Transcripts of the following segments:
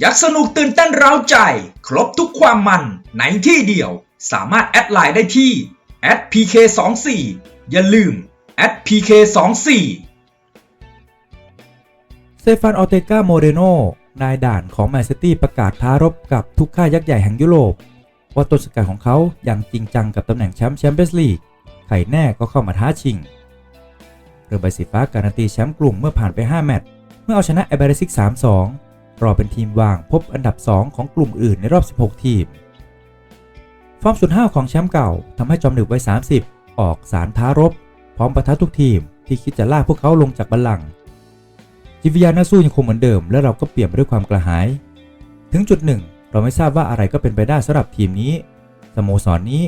ยากสนุกตื่นเต้นเร้าใจ ครบทุกความมันในที่เดียว สามารถแอดไลน์ได้ที่ @pk24 อย่าลืม @pk24 เซฟานออเตกาโมเรโนนายด่านของแมนซิตี้ประกาศท้ารบกับทุกค่ายยักษ์ใหญ่แห่งยุโรป ว่าต้นสกัดของเขาอย่างจริงจังกับตำแหน่งแชมป์แชมเปี้ยนส์ลีกไข่แน่ก็เข้ามาท้าชิง เรือใบสีฟ้าการันตีแชมป์กลุ่มเมื่อผ่านไป 5 แมตช์เมื่อเอาชนะไอเบริซิก 3-2 รอเป็นทีมว่างพบอันดับ 2 ของกลุ่มอื่นในรอบ 16 ทีม ฟอร์มสุดห้าของแชมป์เก่าทำให้จอมดึกวัย 30 ออกสารท้ารบ พร้อมประทะทุกทีมที่คิดจะลากพวกเขาลงจากบัลลังก์จิตวิญญาณนักสู้ยังคงเหมือนเดิม และเราก็เปลี่ยนไปด้วยความกระหาย ถึงจุดหนึ่ง เราไม่ทราบว่าอะไรก็เป็นไปได้สำหรับทีมนี้สโมสรนนี้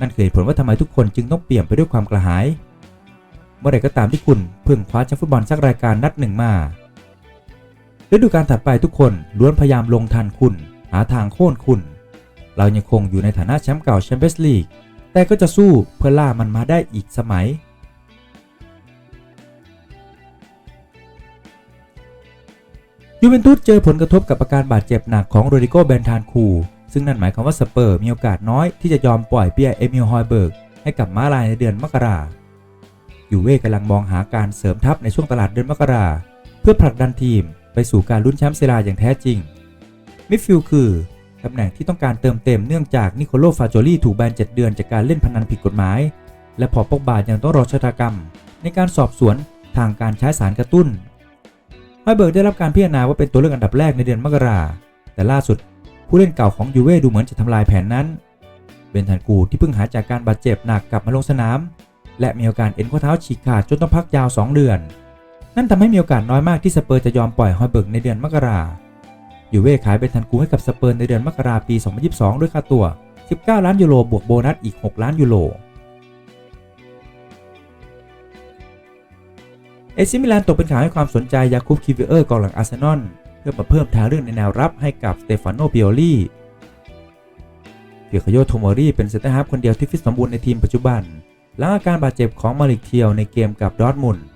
นั่นคือเหตุผลว่าทำไมทุกคนจึงต้องเปลี่ยนไปด้วยความกระหาย เมื่อไรก็ตามที่คุณเพิ่งคว้าแชมป์ฟุตบอลสักรายการนัดหนึ่งมา ฤดูกาลถัดไปทุกคนล้วนพยายามลงทันคุณ หาทางโค่นคุณ เรายังคงอยู่ในฐานะแชมป์เก่าแชมเปี้ยนส์ลีกแต่ก็จะสู้เพื่อล่ามันมาได้อีกสมัย ยูเวนตุสเจอผลกระทบกับอาการบาดเจ็บหนักของโรดิโกแบนทานคู ซึ่งนั่นหมายความว่าสเปอร์มีโอกาสน้อยที่จะยอมปล่อยเปียเอมิลฮอยเบิร์กให้กับม้าลายในเดือนมกรายูเว่กำลังมองหาการเสริมทัพในช่วงตลาดเดือนมกราเพื่อผลักดันทีมไปสู่การลุ้นแชมป์เซราอย่างแท้จริง มิดฟิลด์คือตำแหน่งที่ต้องการเติมเต็มเนื่องจากนิโคโลฟาโจลีถูกแบน 7 เดือนจากการเล่นพนันผิดกฎหมาย และพอปกบายังต้องรอชะตากรรม ในการสอบสวนทางการใช้สารกระตุ้นไฮเบิร์กได้รับการพิจารณาว่าเป็นตัวเลือกอันดับแรกในเดือนมกราแต่ล่าสุดผู้เล่นเก่าของยูเว่ดูเหมือนจะทำลายแผนนั้น เบนทันกูที่เพิ่งหายจากการบาดเจ็บหนักกลับมาลงสนาม และมีอาการเอ็นข้อเท้าฉีกขาดจนต้องพักยาว 2 เดือน นั่นทำให้มีโอกาสน้อยมากที่สเปอร์จะยอมปล่อยฮอยเบิร์กในเดือนมกรายูเว่ขายเบนทันกูให้กับสเปอร์ในเดือนมกราปี 2022 ด้วยค่าตัว 19 ล้านยูโรบวกโบนัสอีก 6 ล้านยูโร เอซิมิลานตกเป็นข่าวให้ความสนใจยาคูบคิวิเออร์กองหลังอาร์เซนอลเพื่อมาเพิ่มทางเรื่องในแนวรับให้กับสเตฟานโนปิโอลีเปียคโยโทโมรีเป็นเซนเตอร์ฮาฟคนเดียวที่ฟิตสมบูรณ์ในทีมปัจจุบัน หลังอาการบาดเจ็บของมาลิกเทียวในเกมกับดอร์ทมุนด์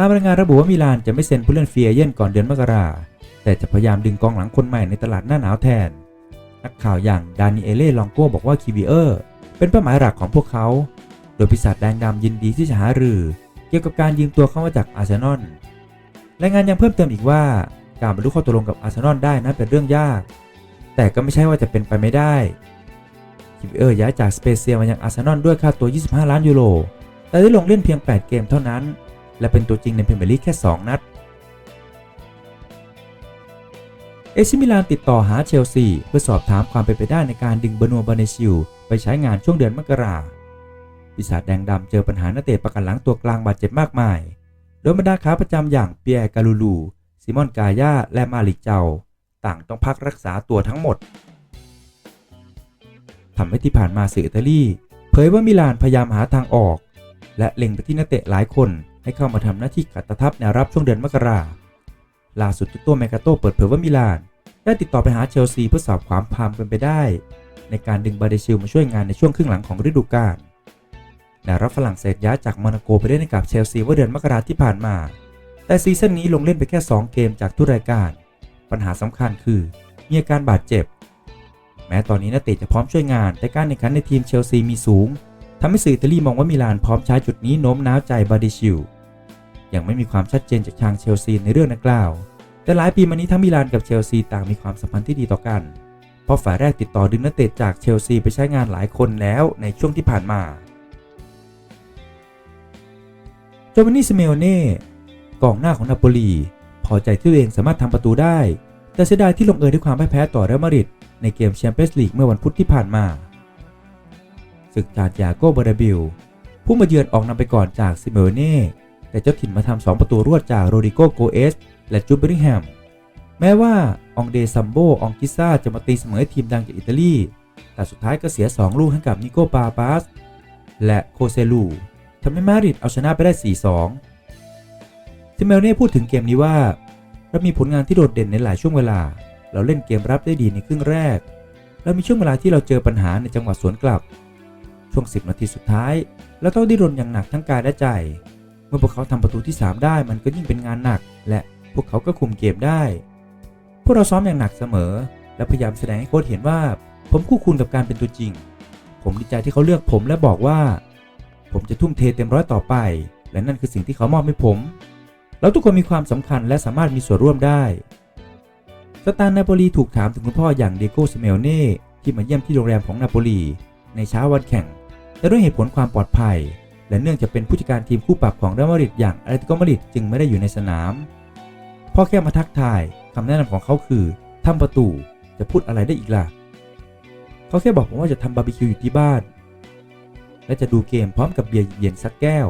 ตามรายงานระบุว่ามิลานจะไม่เซ็นผู้เล่นฟรีเอเย่นก่อนเดือนมกราแต่จะพยายามดึงกองหลังคนใหม่ในตลาดหน้าหนาวแทน นักข่าวอย่างดานิเอเล่ลองโก้บอกว่าคิวิเออร์เป็นเป้าหมายหลักของพวกเขา โดยปีศาจแดงดำยินดีที่จะหารือ เกี่ยวกับการยืมตัวเข้ามาจากอาร์เซนอลรายงานยังเพิ่มเติมอีกว่า การบรรลุข้อตกลงกับอาร์เซนอลได้นั้นเป็นเรื่องยาก แต่ก็ไม่ใช่ว่าจะเป็นไปไม่ได้คิวิเออร์ย้ายจากสเปเซียมายังอาร์เซนอลด้วยค่าตัว 25 ล้านยูโรแต่ได้ลงเล่นเพียง 8 เกมเท่านั้น และเป็นตัวจริงในพรีเมียร์ลีกแค่ 2 นัด เอซิมิลานติดต่อหาเชลซี เพื่อสอบถามความเป็นไปได้ในการดึงเบนัวบาเนชิลไปใช้งานช่วงเดือนมกราปีศาจแดงดำเจอปัญหานักเตะประกันหลังตัวกลางบาดเจ็บมากมาย โดยบรรดาขาประจำอย่างเปียร์กาลูลู ซิมอนกายา และมาลิกเจาต่างต้องพักรักษาตัวทั้งหมดทำให้ที่ผ่านมาสื่ออิตาลี เผยว่ามิลานพยายามหาทางออก และเล็งไปที่นักเตะหลายคน ให้เข้ามาทำหน้าที่ขัดตะทับแนวรับช่วงเดือนมกราล่าสุดตุโตแมกาโตเปิดเผยว่ามิลาน ได้ติดต่อไปหาเชลซีเพื่อสอบความความเป็นไปได้ ในการดึงบาเดชิลมาช่วยงานในช่วงครึ่งหลังของฤดูกาลแต่รับฝรั่งเศสย้ายจากโมนาโกไปเล่นให้กับเชลซีเมื่อเดือนมกราที่ผ่านมา แต่ซีซั่นนี้ลงเล่นไปแค่ 2 เกมจากทุกรายการ ปัญหาสำคัญคือมีอาการบาดเจ็บ แม้ตอนนี้นักเตะจะพร้อมช่วยงาน แต่การแข่งขันในทีมเชลซีมีสูงทำให้สื่ออิตาลีมองว่ามิลานพร้อมใช้จุดนี้โน้มน้าวใจบาเดชิล ยังไม่มีความชัดเจนจากทางเชลซีในเรื่องดังกล่าว แต่หลายปีมานี้ทั้งมิลานกับเชลซีต่างมีความสัมพันธ์ที่ดีต่อกัน เพราะฝ่ายแรกติดต่อดึงนักเตะจากเชลซีไปใช้งานหลายคนแล้วในช่วงที่ผ่านมาโจวานนี่สเมโอเน่กองหน้าของนาโปลี พอใจที่ตัวเองสามารถทำประตูได้ แต่เสียดายที่ลงเอยด้วยความพ่ายแพ้ต่อเรอัลมาดริดในเกมแชมเปี้ยนส์ลีกเมื่อวันพุธที่ผ่านมาศึกจากยาโกบาราบิลผู้มาเยือนออกนำไปก่อนจากซิเมโอเน่ แต่เจ้าถิ่นมาทำ2ประตูรวดจากโรดิโกโกเอสและจูเบริงแฮม แม้ว่าองเดซัมโบองกิซ่าจะมาตีเสมอทีมดังจากอิตาลี แต่สุดท้ายก็เสีย 2 ลูกให้กับนิโกปาปาส และโคเซลูทำให้มาดริดเอาชนะไปได้ 4-2ซิเมลเน่พูดถึงเกมนี้ว่า เรามีผลงานที่โดดเด่นในหลายช่วงเวลา เราเล่นเกมรับได้ดีในครึ่งแรก เรามีช่วงเวลาที่เราเจอปัญหาในจังหวะสวนกลับ ช่วง 10 นาทีสุดท้าย เราต้องดิ้นรนอย่างหนักทั้งกายและใจ เมื่อพวกเขาทำประตูที่ 3 ได้มันก็ยิ่งเป็นงานหนัก และพวกเขาก็คุมเกมได้ผวกเราซ้อมอย่างหนักเสมอ และพยายามแสดงให้โค้ชเห็นว่า ผมคู่ควรกับการเป็นตัวจริง ผมดีใจที่เขาเลือกผมและบอกว่า ผมจะทุ่มเทเต็มร้อยต่อไป และนั่นคือสิ่งที่เขามอบให้ผม เราทุกคนมีความสำคัญและสามารถมีส่วนร่วมได้สตาร์นาโปลีถูกถามถึงคุณพ่ออย่างเดโก้ซิเมลเน่ที่มาเยี่ยมที่โรงแรมของนาโปลีในเช้าวันแข่ง แต่ด้วยเหตุผลความปลอดภัย และเนื่องจากเป็นผู้จัดการทีมคู่ปรับของเรอัลมาดริดอย่างอาร์ติโกมาดริดจึงไม่ได้อยู่ในสนามพ่อแค่มาทักทายคำแนะนำของเขาคือทำประตูจะพูดอะไรได้อีกล่ะ เขาแค่บอกผมว่าจะทำบาร์บีคิวอยู่ที่บ้าน และจะดูเกมพร้อมกับเบียร์เย็นสักแก้ว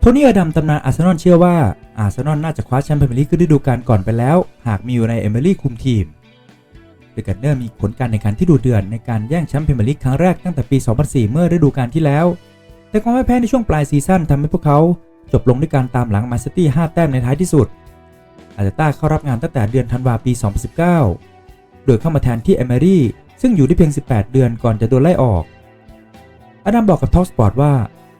โทนี่อดัมตำนานอาร์เซนอลเชื่อว่าอาร์เซนอลน่าจะคว้าแชมป์พรีเมียร์ลีกฤดูกาลก่อนไปแล้ว หากมีอยู่ในเอเมอรี่คุมทีม ดอะกันเนอร์มีผลการแข่งขันที่ดูเดือดในการแย่งแชมป์พรีเมียร์ลีกครั้งแรกตั้งแต่ปี 2004 เมื่อฤดูกาลที่แล้ว แต่ความพ่ายแพ้ในช่วงปลายซีซั่นทำให้พวกเขาจบลงด้วยการตามหลังแมนซิตี้ 5 แต้มในท้ายที่สุด อาร์เตต้าเข้ารับงานตั้งแต่เดือนธันวาปี 2019 โดยเข้ามาแทนที่เอเมอรี่ซึ่งอยู่ได้เพียง 18 เดือนก่อนจะโดนไล่ออกอดัมบอกกับทอ l สปอร์ตว่า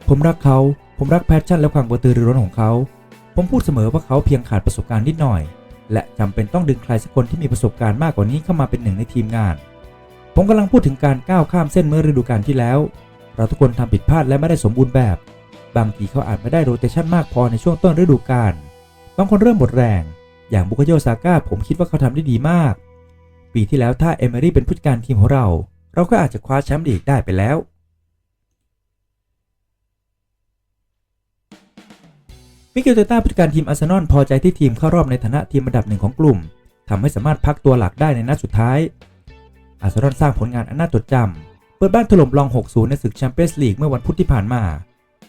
ผมรักเขา ผมรักแพชชั่นและความกระตือรือร้นของเขา ผมพูดเสมอว่าเขาเพียงขาดประสบการณ์นิดหน่อย และจำเป็นต้องดึงใครสักคนที่มีประสบการณ์มากกว่านี้เข้ามาเป็นหนึ่งในทีมงาน ผมกำลังพูดถึงการก้าวข้ามเส้นเมื่อฤดูกาลที่แล้ว เราทุกคนทำผิดพลาดและไม่ได้สมบูรณ์แบบ บางทีเขาอาจไม่ได้โรเตชันมากพอในช่วงต้นฤดูกาล บางคนเริ่มหมดแรง อย่างบุคโยซาก้าผมคิดว่าเขาทำได้ดีมาก ปีที่แล้วถ้าเอเมรี่เป็นผู้จัดการทีมของเรา เราก็อาจจะคว้าแชมป์ลีกได้ไปแล้ว มิเกลเตต้าผู้จัดการทีมอาร์เซนอลพอใจที่ทีมเข้ารอบในฐานะทีมอันดับหนึ่งของกลุ่มทำให้สามารถพักตัวหลักได้ในนัดสุดท้าย อาร์เซนอลสร้างผลงานอันน่าจดจำเปิดบ้านถล่มลอง 6-0 ในศึกแชมเปี้ยนส์ลีกเมื่อวันพุธที่ผ่านมา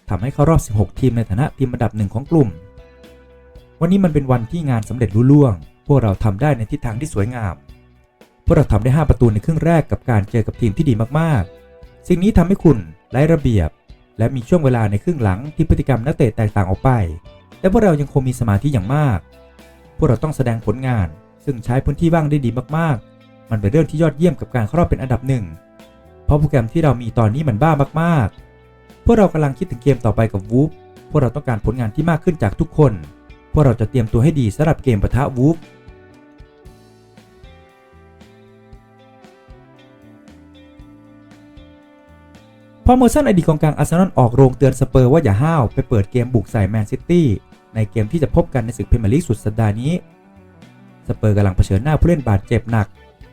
ทำให้เข้ารอบ 16 ทีมในฐานะทีมอันดับหนึ่งของกลุ่ม วันนี้มันเป็นวันที่งานสำเร็จลุล่วง พวกเราทำได้ในทิศทางที่สวยงาม พวกเราทำได้ 5 ประตูในครึ่งแรกกับการเจอกับทีมที่ดีมากๆ สิ่งนี้ทำให้คุณไร้ระเบียบและมีช่วงเวลาในครึ่งหลังที่พฤติกรรมนักเตะแตกต่างออกไป แต่พวกเรายังคงมีสมาธิอย่างมาก พวกเราต้องแสดงผลงาน ซึ่งใช้พื้นที่ว่างได้ดีมากๆ มันเป็นเรื่องที่ยอดเยี่ยมกับการเข้ารอบเป็นอันดับหนึ่ง เพราะโปรแกรมที่เรามีตอนนี้มันบ้ามากๆ พวกเรากำลังคิดถึงเกมต่อไปกับวูฟพวกเราต้องการผลงานที่มากขึ้นจากทุกคน พวกเราจะเตรียมตัวให้ดีสำหรับเกมปะทะวูฟ อเมอร์สันอดีตกองกลางอาร์เซนอลออกโรงเตือนสเปอร์ว่าอย่าห้าวไปเปิดเกมบุกใส่แมนซิตี้ในเกมที่จะพบกันในศึกพรีเมียร์ลีกสุดสัปดาห์นี้ สเปอร์กำลังเผชิญหน้าผู้เล่นบาดเจ็บหนัก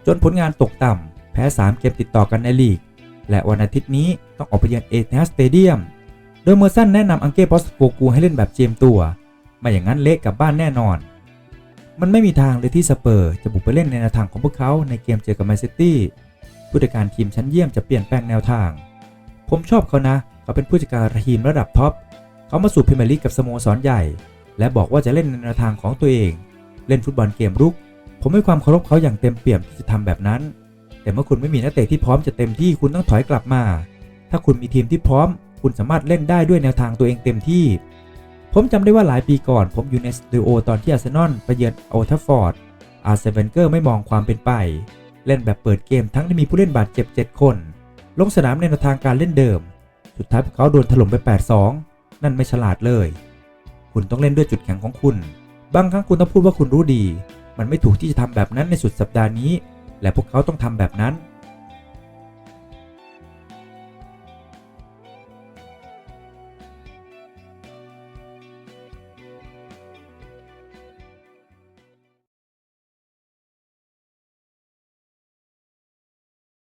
จนผลงานตกต่ำ แพ้ 3 เกมติดต่อกันในลีก และวันอาทิตย์นี้ต้องออกไปเยือนเอเธนสเตเดียม โดยเมอร์สันแนะนำอังเก้ปอสโกกูให้เล่นแบบเจมตัว ไม่อย่างนั้นเละกลับบ้านแน่นอน มันไม่มีทางเลยที่สเปอร์จะบุกไปเล่นในแนวทางของพวกเขาในเกมเจอกับแมนซิตี้ผู้จัดการทีมชั้นเยี่ยมจะเปลี่ยนแปลงแนวทาง ผมชอบเขานะ เขาเป็นผู้จัดการทีมระดับท็อป เขามาสู่พรีเมียร์ลีกกับสโมสรใหญ่ และบอกว่าจะเล่นในแนวทางของตัวเอง เล่นฟุตบอลเกมรุก ผมให้ความเคารพเขาอย่างเต็มเปี่ยมที่จะทำแบบนั้น แต่เมื่อคุณไม่มีนักเตะที่พร้อมจะเต็มที่คุณต้องถอยกลับมา ถ้าคุณมีทีมที่พร้อม คุณสามารถเล่นได้ด้วยแนวทางตัวเองเต็มที่ ผมจำได้ว่าหลายปีก่อน ผมอยู่ในสตูดิโอตอนที่อาร์เซนอลไปเยือนโอทัฟฟอร์ด อาร์เซเวนเกอร์ไม่มองความเป็นไป เล่นแบบเปิดเกมทั้งที่มีผู้เล่นบาดเจ็บ 7 คน ลงสนามในแนวทางการเล่นเดิม สุดท้ายพวกเขาโดนถล่มไป 8-2 นั่นไม่ฉลาดเลย คุณต้องเล่นด้วยจุดแข็งของคุณ บางครั้งคุณต้องพูดว่าคุณรู้ดี มันไม่ถูกที่จะทำแบบนั้นในสุดสัปดาห์นี้ และพวกเขาต้องทำแบบนั้น